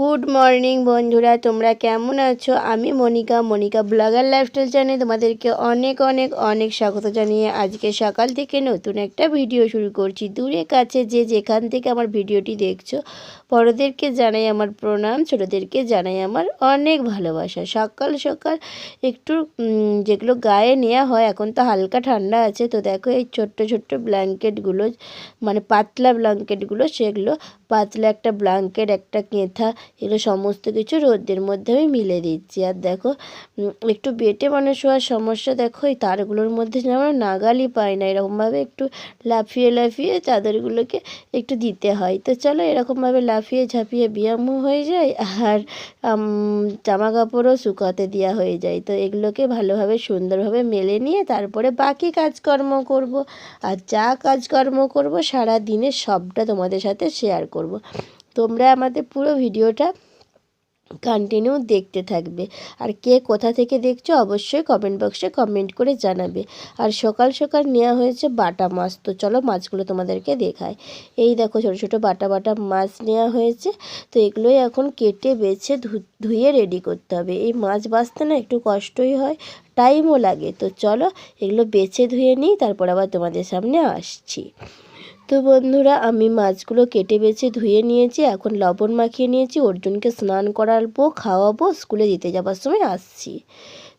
Good morning বন্ধুরা, তোমরা কেমন আছো? আমি মনিকা মনিকা ব্লগার লাইফস্টাইল চ্যানেলে তোমাদেরকে অনেক অনেক অনেক স্বাগত জানিয়ে আজকে সকাল থেকে নতুন একটা ভিডিও শুরু করছি। দূরে কাছে যে যেখান থেকে আমার ভিডিওটি দেখছ, বড়োদেরকে জানাই আমার প্রণাম, ছোটোদেরকে জানাই আমার অনেক ভালোবাসা। সকাল সকাল একটু যেগুলো গায়ে নেওয়া হয়, এখন তো হালকা ঠান্ডা আছে, তো দেখো এই ছোট্ট ছোট্ট ব্ল্যাঙ্কেটগুলো মানে পাতলা ব্ল্যাঙ্কেটগুলো সেগুলো পাতলা একটা ব্ল্যাঙ্কেট একটা কেঁথা, এগুলো সমস্ত কিছু রোদের মধ্যে আমি মিলে দিচ্ছি। আর দেখো একটু বেটে মানুষ হওয়ার সমস্যা দেখো, এই তারগুলোর মধ্যে আমরা নাগালই পাই না। এরকমভাবে একটু লাফিয়ে লাফিয়ে চাদরগুলোকে একটু দিতে হয়। তো চলো, এরকমভাবে লাফিয়ে ঝাঁপিয়ে ব্যায়ামও হয়ে যায়, আর জামা কাপড়ও শুকাতে দেওয়া হয়ে যায়। তো এগুলোকে ভালোভাবে সুন্দরভাবে মেলে নিয়ে তারপরে বাকি কাজকর্ম করব। আর যা কাজকর্ম করব সারা দিনে সবটা তোমাদের সাথে শেয়ার করব। তোমরা আমাদের পুরো ভিডিওটা কন্টিনিউ দেখতে থাকবে। আর কে কোথা থেকে দেখছ অবশ্যই কমেন্ট বক্সে কমেন্ট করে জানাবে। আর সকাল সকাল নেওয়া হয়েছে বাটা মাছ। তো চলো মাছগুলো তোমাদেরকে দেখায় এই দেখো ছোটো ছোটো বাটা বাটা মাছ নেওয়া হয়েছে। তো এগুলোই এখন কেটে, বেছে ধুয়ে রেডি করতে হবে। এই মাছ বাছতে না একটু কষ্টই হয় টাইমও লাগে। তো চলো এগুলো বেছে ধুয়ে নিই, তারপর আবার তোমাদের সামনে আসছি। তো বন্ধুরা, আমি মাছগুলো কেটে বেছে ধুয়ে নিয়েছি, এখন লবণ মাখিয়ে নিয়েছি, অর্জুনকে স্নান করাবো, খাওয়াবো, স্কুলে যেতে যাবার সময় আসছি।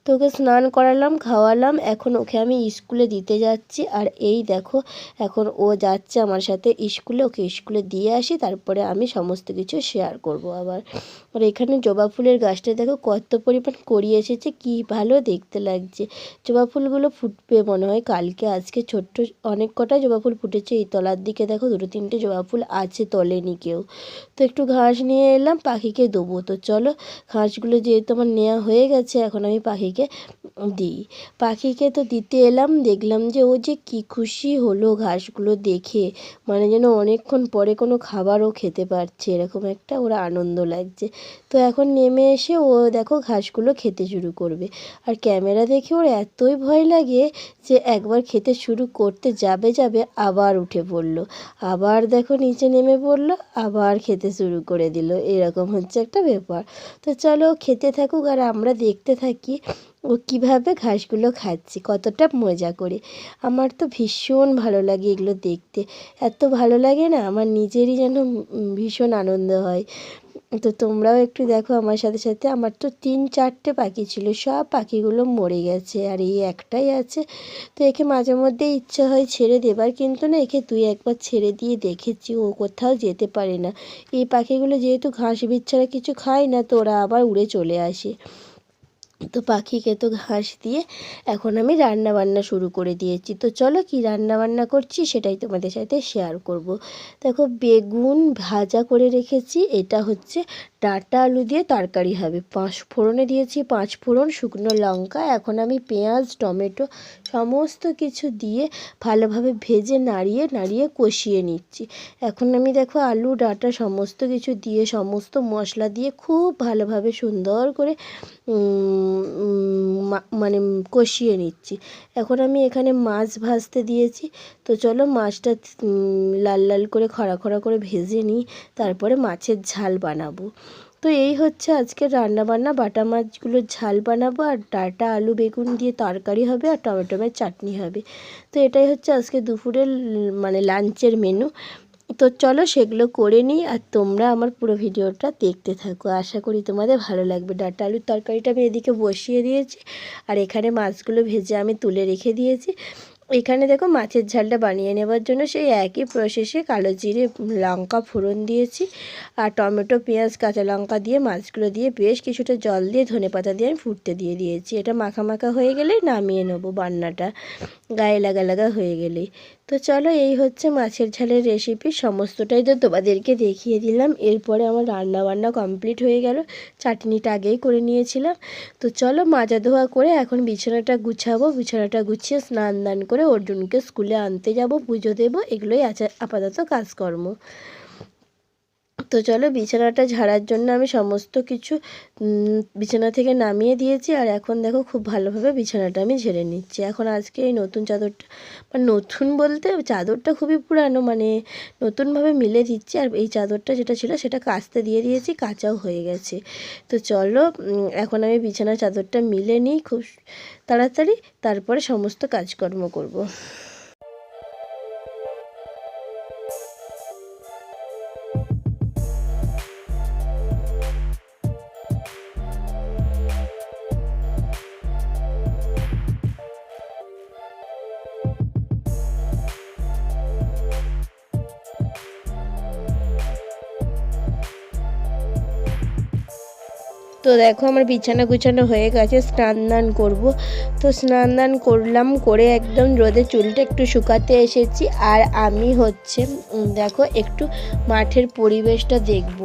তো ওকে স্নান করালাম, খাওয়ালাম, এখন ওকে আমি স্কুলে দিতে যাচ্ছি। আর এই দেখো, এখন ও যাচ্ছে আমার সাথে স্কুলে, ওকে স্কুলে দিয়ে আসি, তারপরে আমি সমস্ত কিছু শেয়ার করব আবার। আর এখানে জবা ফুলের গাছটা দেখো, কত পরিমাণ করিয়ে এসেছে, কি ভালো দেখতে লাগছে। জবা ফুলগুলো ফুটবে মনে হয় কালকে, আজকে ছোট্ট অনেক কটা জবা ফুল ফুটেছে, এই তলার দিকে দেখো দুটো তিনটে জবা ফুল আছে, তলেনি কেউ। তো একটু ঘাস নিয়ে এলাম, পাখিকে দেবো। তো চলো, ঘাসগুলো যেহেতু আমার নেওয়া হয়ে গেছে, এখন আমি পাখিকে দিই। পাখিকে তো দিতে এলাম, দেখলাম যে ও যে কি খুশি হলো ঘাসগুলো দেখে। মানে যেন অনেকক্ষণ পরে কোনো খাবারও খেতে পারছে, এরকম একটা ওর আনন্দ লাগছে। তো এখন নেমে এসে ও দেখো ঘাসগুলো খেতে শুরু করবে। আর ক্যামেরা দেখে ওর এতই ভয় লাগে যে একবার খেতে শুরু করতে যাবে যাবে আবার উঠে পড়ল। আবার দেখো নিচে নেমে পড়ল, আবার খেতে শুরু করে দিল। এরকম হচ্ছে একটা ব্যাপার। তো চলো খেতে থাকুক আর আমরা দেখতে থাকি। ও কীভাবে ঘাসগুলো খাচ্ছে, কতটা মজা করে। আমার তো ভীষণ ভালো লাগে এগুলো দেখতে। এত ভালো লাগে না, আমার নিজেরই যেন ভীষণ আনন্দ হয়। তো তোমরাও একটু দেখো আমার সাথে সাথে। আমার তো তিন চারটে পাখি ছিল, সব পাখিগুলো মরে গেছে আর এই একটাই আছে। তো একে মাঝে মধ্যে ইচ্ছা হয় ছেড়ে দেবার, কিন্তু না একে দুই একবার ছেড়ে দিয়ে দেখেছি, ও কোথাও যেতে পারে না। এই পাখিগুলো যেহেতু ঘাস বীজ ছাড়া কিছু খায় না, তো ওরা আবার উড়ে চলে আসে। তো পাখিকে তো ঘাস দিয়ে এখন আমি রান্না বান্না শুরু করে দিয়েছি। তো চলো কি রান্না বান্না করছি সেটাই তোমাদের সাথে শেয়ার করব। দেখো বেগুন ভাজা করে রেখেছি, এটা হচ্ছে ডাঁটা আলু দিয়ে তরকারি হবে। পাঁচ ফোড়নে দিয়েছি, পাঁচ ফোড়ন, শুকনো লঙ্কা, এখন আমি পেঁয়াজ, টমেটো সমস্ত কিছু দিয়ে ভালোভাবে ভেজে নাড়িয়ে নাড়িয়ে কষিয়ে নিচ্ছি। এখন আমি দেখো আলু, ডাঁটা সমস্ত কিছু দিয়ে, সমস্ত মশলা দিয়ে খুব ভালোভাবে সুন্দর করে মানে কষিয়ে নিচ্ছি। এখন আমি এখানে মাছ ভাজতে দিয়েছি। তো চলো মাছটা লাল লাল করে খরা খরা করে ভেজে নিই। তারপরে মাছের ঝাল বানাবো। তো এই হচ্ছে আজকের রান্নাবান্না। বাটা মাছগুলোর ঝাল বানাবো আর ডাঁটা, আলু, বেগুন দিয়ে তরকারি হবে আর টমেটোমের চাটনি হবে। তো এটাই হচ্ছে আজকে দুপুরের মানে লাঞ্চের মেনু তো চলো সেগুলো করে নিই আর তোমরা আমার পুরো ভিডিওটা দেখতে থাকো। আশা করি তোমাদের ভালো লাগবে। ডাটা, আলুর তরকারিটা আমি এদিকে বসিয়ে দিয়েছি আর এখানে মাছগুলো ভেজে আমি তুলে রেখে দিয়েছি। এখানে দেখো মাছের ঝালটা বানিয়ে নেবার জন্য সেই একই প্রসেসে কালো জিরে, লঙ্কা ফোড়ন দিয়েছি আর টমেটো, পেঁয়াজ, কাঁচা লঙ্কা দিয়ে, মাছগুলো দিয়ে বেশ কিছুটা জল দিয়ে ধনে পাতা দিয়ে আমি ফুটতে দিয়ে দিয়েছি। এটা মাখা মাখা হয়ে গেলে নামিয়ে নেব বান্নাটা। গায়ে লাগা লাগা হয়ে গেলেই। তো চলো এই হচ্ছে মাছের ঝালের রেসিপি সমস্তটাই তো তোমাদেরকে দেখিয়ে দিলাম। এরপরে আমার রান্না বান্না কমপ্লিট হয়ে গেল। চাটনিটা আগেই করে নিয়েছিলাম। তো চলো মাজা ধোয়া করে এখন বিছানাটা গুছাবো। বিছানাটা গুছিয়ে স্নান দান করে অর্জুনকে স্কুলে আনতে যাব। পুজো দেবো। এগুলোই আচার আপাতত কাজকর্ম। তো চলো বিছানাটা ঝাড়ার জন্য আমি সমস্ত কিছু বিছানা থেকে নামিয়ে দিয়েছি আর এখন দেখো খুব ভালোভাবে বিছানাটা আমি ঝেড়ে নিচ্ছি এখন আজকে এই নতুন চাদরটা মানে নতুন বলতে চাদরটা খুবই পুরানো মানে নতুনভাবে মিলে দিচ্ছি আর এই চাদরটা যেটা ছিল সেটা কাচতে দিয়ে দিয়েছি, কাচাও হয়ে গেছে তো চলো এখন আমি বিছানার চাদরটা মিলে নিই খুব তাড়াতাড়ি, তারপরে সমস্ত কাজকর্ম করব। তো দেখো আমার বিছানা গুছানো হয়ে গেছে স্নান দান করব। তো স্নান দান করলাম, করে একদম রোদে চুলটা একটু শুকাতে এসেছি। আর আমি হচ্ছে দেখো একটু মাঠের পরিবেশটা দেখব।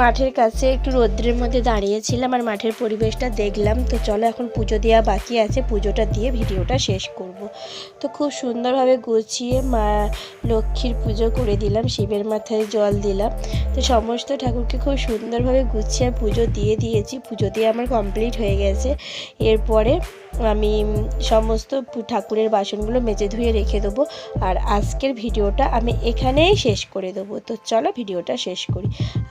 মাঠের কাছে একটু রোদ্রের মধ্যে দাঁড়িয়েছিলাম আর মাঠের পরিবেশটা দেখলাম। তো চলো এখন পুজো দেওয়া বাকি আছে। পুজোটা দিয়ে ভিডিওটা শেষ করব। তো খুব সুন্দরভাবে গুছিয়ে মা লক্ষ্মীর পুজো করে দিলাম, শিবের মাথায় জল দিলাম। তো সমস্ত ঠাকুরকে খুব সুন্দরভাবে গুছিয়ে পুজো দিয়ে দিয়েছি, পুজো দিয়ে আমার কমপ্লিট হয়ে গেছে। এরপরে আমি সমস্ত ঠাকুরের বাসনগুলো মেজে ধুয়ে রেখে দেবো আর আজকের ভিডিওটা আমি এখানেই শেষ করে দেবো। তো চলো ভিডিওটা শেষ করি।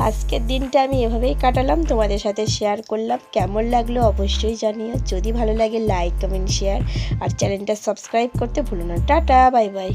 আজকের দিনটা আমি এভাবেই কাটালাম, তোমাদের সাথে শেয়ার করলাম। কেমন লাগল অবশ্যই জানিও। যদি ভালো লাগে লাইক কমেন্ট শেয়ার আর চ্যানেলটা সাবস্ক্রাইব করতে ভুলো না। Tata bye bye.